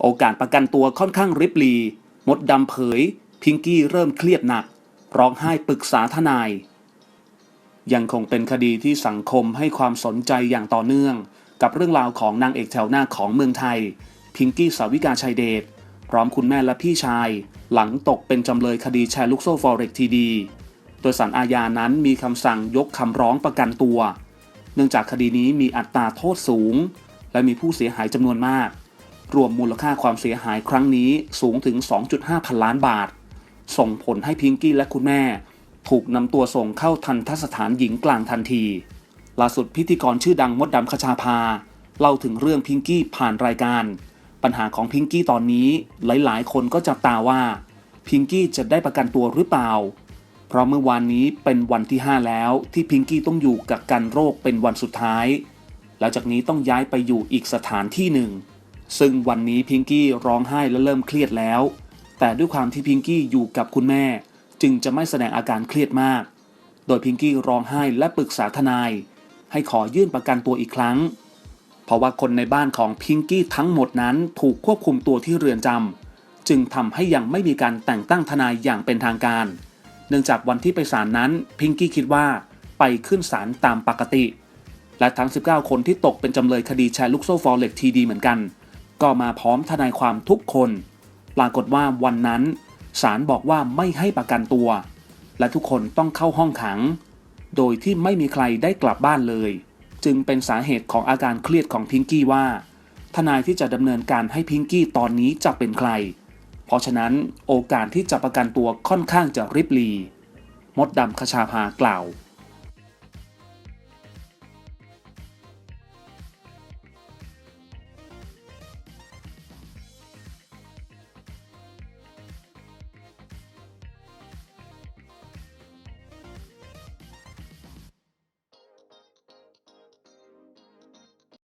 โอกาสประกันตัวค่อนข้างริบหรีมดดำเผย พิงกี้เริ่มเครียดหนัก ร้องไห้ปรึกษาทนาย ยังคงเป็นคดีที่สังคมให้ความสนใจอย่างต่อเนื่อง กับเรื่องราวของนางเอกแถวหน้าของเมืองไทย พิงกี้สาวิกาชัยเดชพร้อมคุณแม่และพี่ชาย หลังตกเป็นจำเลยคดีแชร์ลูกโซ่ฟอเร็กทีดีโดยสารอาญานั้นมีคำสั่งยกคำร้องประกันตัว เนื่องจากคดีนี้มีอัตราโทษสูง และมีผู้เสียหายจำนวนมาก รวมมูลค่าความเสียหายครั้งนี้สูงถึง 2.5 พันล้านบาท ส่งผลให้พิงกี้และคุณแม่ ถูกนำตัวส่งเข้าทันทสถานหญิงกลางทันที ล่าสุดพิธีกรชื่อดังมดดำคชาภา เล่าถึงเรื่องพิงกี้ผ่านรายการ ปัญหาของพิงกี้ตอนนี้หลายๆ คนก็จับตาว่าพิงกี้จะได้ประกันตัวหรือเปล่า เพราะเมื่อวานนี้เป็นวันที่ 5 แล้วที่พิงกี้ต้องอยู่กับกันโรคเป็นวันสุดท้าย แล้วจากนี้ต้องย้ายไปอยู่อีกสถานที่หนึ่ง ซึ่งวันนี้พิงกี้ร้องไห้และเริ่มเครียดแล้ว แต่ด้วยความที่พิงกี้อยู่กับคุณแม่ จึงจะไม่แสดงอาการเครียดมาก โดยพิงกี้ร้องไห้และปรึกษาทนาย ให้ขอยื่นประกันตัวอีกครั้ง เพราะว่าคนในบ้านของพิงกี้ทั้งหมดนั้นถูกควบคุมตัวที่เรือนจำจึงทำให้ยังไม่มีการแต่งตั้งทนายอย่างเป็นทางการ เนื่องจากวันที่ไปศาลนั้นพิงกี้คิดว่าไปขึ้นศาลตามปกติ และทั้ง 19 คนที่ตกเป็นจำเลยคดีแชร์ลูกโซ่ฟอเล็กทีดีเหมือนกัน ก็มาพร้อมทนายความทุกคน ปรากฏว่าวันนั้นศาลบอกว่าไม่ให้ประกันตัว และทุกคนต้องเข้าห้องขัง โดยที่ไม่มีใครได้กลับบ้านเลย จึงเป็นสาเหตุของอาการเครียดของพิงกี้ว่า ทนายที่จะดำเนินการให้พิงกี้ตอนนี้จะเป็นใคร เพราะฉะนั้นโอกาสที่จะประกันตัวค่อนข้างจะริบหรีมดดำคชาภากล่าว